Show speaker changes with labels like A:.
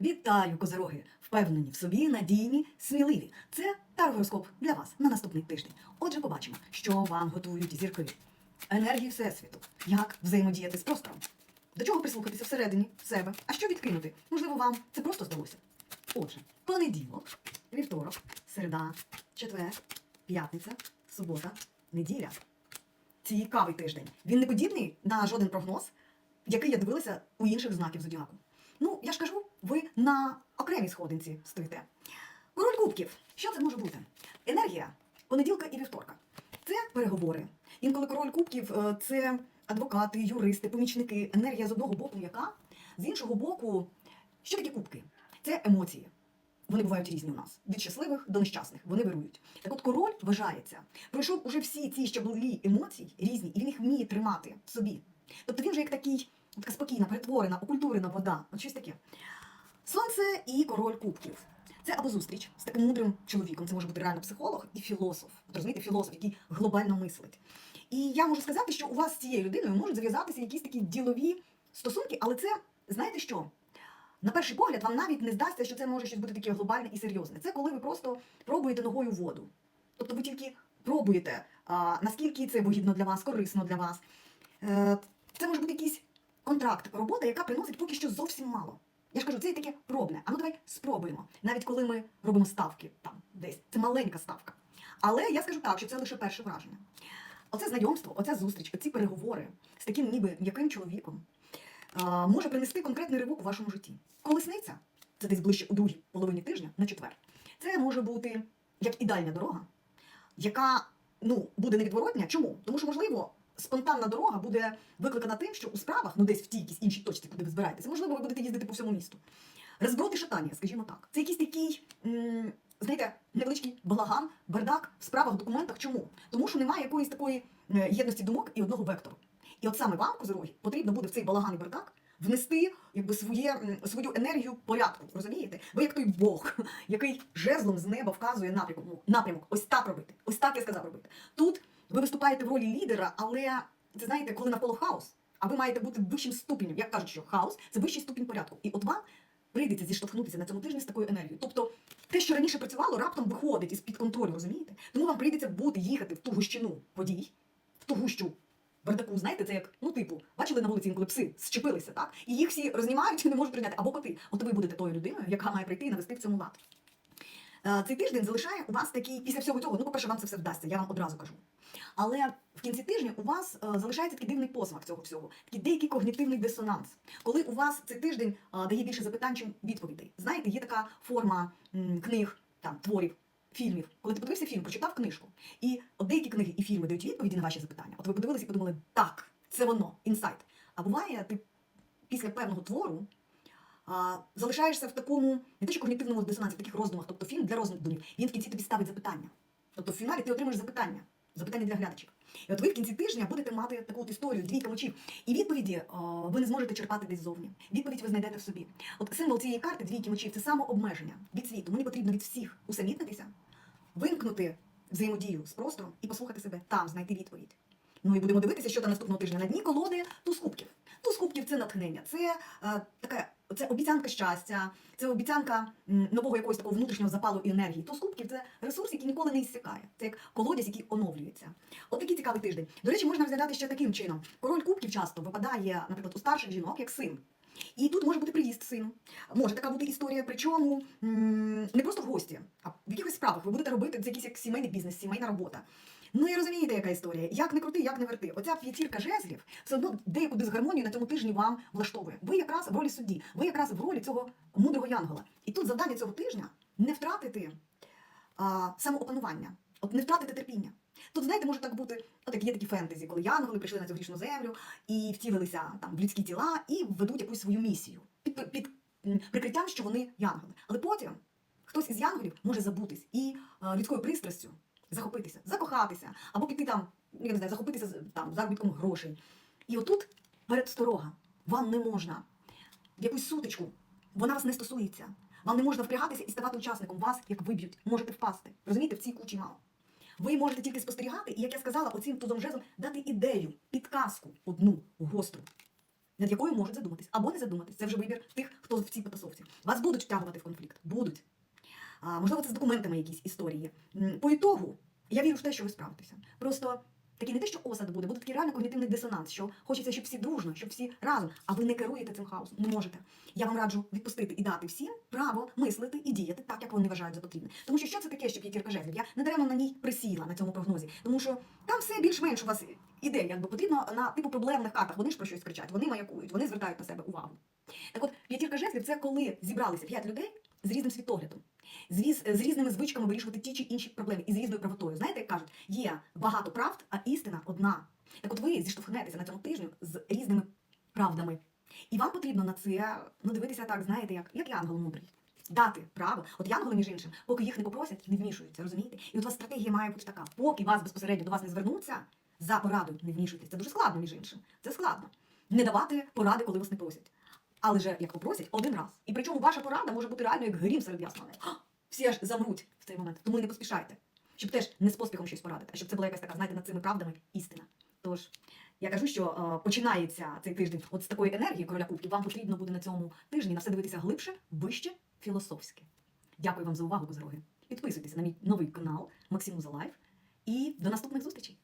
A: Вітаю, козороги! Впевнені в собі, надійні, сміливі. Це таргороскоп для вас на наступний тиждень. Отже, побачимо, що вам готують зірки. Енергії Всесвіту. Як взаємодіяти з простором? До чого прислухатися всередині себе? А що відкинути? Можливо, вам це просто здалося. Отже, понеділок, вівторок, середа, четвер, п'ятниця, субота, неділя. Цікавий тиждень. Він не подібний на жоден прогноз, який я дивилася у інших знаків зодіаку. Ну, я ж кажу, ви на окремій сходинці стоїте. Король кубків. Що це може бути? Енергія понеділка і вівторка. Це переговори. Інколи король кубків е, це адвокати, юристи, помічники. Енергія з одного боку м'яка, з іншого боку, що таке кубки? Це емоції. Вони бувають різні у нас від щасливих до нещасних. Вони вирують. Так от король вважається, пройшов уже всі ці щаблові емоції різні, і він їх вміє тримати собі. Тобто він же як такий, така спокійна, перетворена, окультурена вода. От щось таке. Сонце і король кубків. Це або зустріч з таким мудрим чоловіком. Це може бути реально психолог і філософ. Розумієте, філософ, який глобально мислить. І я можу сказати, що у вас з цією людиною можуть зав'язатися якісь такі ділові стосунки, але це знаєте що? На перший погляд вам навіть не здасться, що це може щось бути таке глобальне і серйозне. Це коли ви просто пробуєте ногою воду. Тобто ви тільки пробуєте, а, наскільки це вигідно для вас, корисно для вас. Е, це може бути якийсь контракт, робота, яка приносить поки що зовсім мало. Я ж кажу, це таке пробне. А ну давай спробуємо. Навіть коли ми робимо ставки там десь. Це маленька ставка. Але я скажу так, що це лише перше враження. Оце знайомство, оця зустріч, оці переговори з таким ніби м'яким чоловіком а, може принести конкретний ривок у вашому житті. Колесниця це десь ближче у другій половині тижня на четвер. Це може бути як ідеальна дорога, яка ну, буде невідворотня. Чому? Тому що, можливо, спонтанна дорога буде викликана тим, що у справах, ну десь в тій якійсь іншій точці, куди ви збираєтеся, можливо, ви будете їздити по всьому місту. Розброти шатання, скажімо так. Це якийсь такий, знаєте, невеличкий балаган, бардак в справах, документах. Чому? Тому що немає якоїсь такої е, єдності думок і одного вектору. І от саме вам, козороги, потрібно буде в цей балаган і бардак внести якби своє, свою енергію порядку. Розумієте? Ви як той Бог, який жезлом з неба вказує напрямок. Напрямок. Ось так робити. Ось так я сказав робити. Тут ви виступаєте в ролі лідера, але це знаєте, коли навколо хаос, а ви маєте бути вищим ступенем. Як кажуть, що хаос це вищий ступінь порядку. І от вам прийдеться зіштовхнутися на цьому тижні з такою енергією. Тобто те, що раніше працювало, раптом виходить із під контролю, розумієте? Тому вам прийдеться бути їхати в ту гущину подій, в ту гущу бардаку. Знаєте, це як ну, типу, бачили на вулиці, інколи пси зчепилися, так? І їх всі рознімають і не можуть прийняти. Або коти. От ви будете тою людиною, яка має прийти і навести в цьому лад. Е, Цей тиждень залишає у вас такий, після всього цього, ну, по-перше, вам це все вдасться, я вам одразу кажу. Але в кінці тижня у вас е, залишається такий дивний посмак цього всього, такий деякий когнітивний дисонанс. Коли у вас цей тиждень е, дає більше запитань, чим відповідей. Знаєте, є така форма книг, там, творів, фільмів. Коли ти подивився фільм, прочитав книжку, і деякі книги і фільми дають відповіді на ваші запитання. От ви подивилися і подумали, так, це воно, інсайт. А буває, ти після певного твору а, залишаєшся в такому не те, що когнітивному дисонансі, в таких роздумах, тобто фільм для роздумів, він в кінці тобі ставить запитання. Тобто в фіналі ти отримаєш запитання, запитання для глядачів. І от ви в кінці тижня будете мати таку от історію, двійка мочів. І відповіді а, ви не зможете черпати десь зовні. Відповідь ви знайдете в собі. От символ цієї карти двійки мочів це самообмеження від світу. Мені потрібно від всіх усамітнитися, вимкнути взаємодію з простором і послухати себе там, знайти відповідь. Ну і будемо дивитися, що там наступного тижня на дні колоди туз кубків. Туз кубків це натхнення, це е, таке, це обіцянка щастя, це обіцянка нового якогось такого внутрішнього запалу і енергії. Туз кубків це ресурс, який ніколи не іссякає. Це як колодязь, який оновлюється. От такий цікавий тиждень. До речі, можна розглядати ще таким чином. Король кубків часто випадає, наприклад, у старших жінок як син. І тут може бути приїзд сину. Може така бути історія, причому не просто в гості, а в якихось справах ви будете робити це якийсь як сімейний бізнес, сімейна робота. Ну і розумієте, яка історія. Як не крути, як не верти. Оця п'ятірка жезлів все одно деяку дисгармонію на цьому тижні вам влаштовує. Ви якраз в ролі судді, ви якраз в ролі цього мудрого янгола. І тут завдання цього тижня не втратити а, самоопанування, от не втратити терпіння. Тут, знаєте, може так бути, от як є такі фентезі, коли янголи прийшли на цю грішну землю і втілилися там в людські тіла і ведуть якусь свою місію під, під прикриттям, що вони янголи. Але потім хтось із янголів може забутись і а, людською пристрастю захопитися, закохатися, або піти там, я не знаю, захопитися там заробітком грошей. І отут передсторога. Вам не можна в якусь сутичку, вона вас не стосується. Вам не можна впрягатися і ставати учасником. Вас як виб'ють, можете впасти. Розумієте, в цій кучі мало. Ви можете тільки спостерігати, і як я сказала, оцим тузом жезлом дати ідею, підказку одну гостру, над якою можуть задуматись або не задуматись. Це вже вибір тих, хто в цій потасовці. Вас будуть втягувати в конфлікт. Будуть. А, можливо, це з документами якісь історії. По ітогу, я вірю в те, що ви справитеся. Просто такий не те, що осад буде, буде такий реально когнітивний дисонанс, що хочеться, щоб всі дружно, щоб всі разом, а ви не керуєте цим хаосом. Не можете. Я вам раджу відпустити і дати всім право мислити і діяти так, як вони вважають за потрібне. Тому що що це таке, що п'ятірка жезлів? Я не даремно на ній присіла на цьому прогнозі, тому що там все більш-менш у вас іде, якби потрібно на типу проблемних картах. Вони ж про щось кричать, вони маякують, вони звертають на себе увагу. Так от, п'ятірка жезлів це коли зібралися п'ять людей з різним світоглядом, з, різними звичками вирішувати ті чи інші проблеми і з різною правотою. Знаєте, як кажуть, є багато правд, а істина одна. Так от ви зіштовхнетеся на цьому тижню з різними правдами. І вам потрібно на це ну, дивитися так, знаєте, як, як янгол мудрий. Дати право. От янголи, між іншим, поки їх не попросять, не вмішуються, розумієте? І от у вас стратегія має бути така: поки вас безпосередньо до вас не звернуться за порадою, не вмішуйтесь. Це дуже складно, між іншим. Це складно. Не давати поради, коли вас не просять. Але ж як попросять один раз. І причому ваша порада може бути реально як грім серед ясного. Всі аж замруть в цей момент. Тому не поспішайте. Щоб теж не з поспіхом щось порадити, а щоб це була якась така, знаєте, над цими правдами істина. Тож я кажу, що е, починається цей тиждень от з такої енергії короля кубків. Вам потрібно буде на цьому тижні на все дивитися глибше, вище, філософськи. Дякую вам за увагу, козороги. Підписуйтесь на мій новий канал Максиму за Лайф. І до наступних зустрічей!